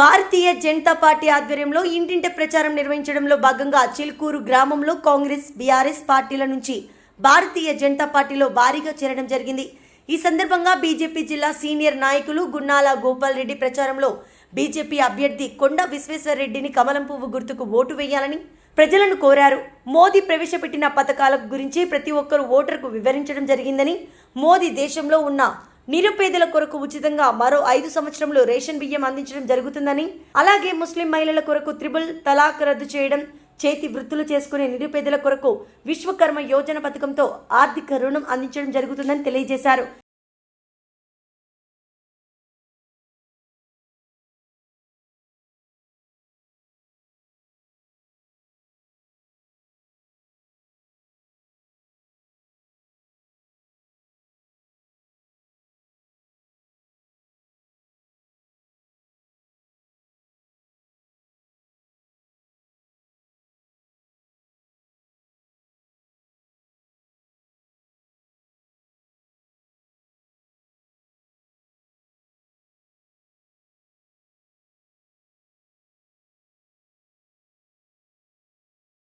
Bharatiya Janata party ఆధ్వర్యంలో ఇంటింటి ప్రచారం నిర్వహించడంలో భాగంగా చిలుకూరు గ్రామంలో కాంగ్రెస్ బీఆర్ఎస్ పార్టీల నుంచి భారతీయ జనతా పార్టీలో భారీగా చేరడం జరిగింది. ఈ సందర్భంగా బీజేపీ జిల్లా సీనియర్ నాయకులు గున్నాల గోపాల్ రెడ్డి ప్రచారంలో బీజేపీ అభ్యర్థి కొండ విశ్వేశ్వరరెడ్డిని కమలం పువ్వు గుర్తుకు ఓటు వేయాలని ప్రజలను కోరారు. మోదీ ప్రవేశపెట్టిన పథకాల గురించి ప్రతి ఒక్కరూ ఓటర్కు వివరించడం జరిగిందని మోదీ దేశంలో ఉన్న నిరుపేదల కొరకు ఉచితంగా మరో ఐదు సంవత్సరంలో రేషన్ బియ్యం అందించడం జరుగుతుందని అలాగే ముస్లిం మహిళల కొరకు త్రిబుల్ తలాక్ రద్దు చేయడం చేతి వృత్తులు చేసుకునే నిరుపేదల కొరకు విశ్వకర్మ యోజన పథకంతో ఆర్థిక రుణం అందించడం జరుగుతుందని తెలియజేశారు.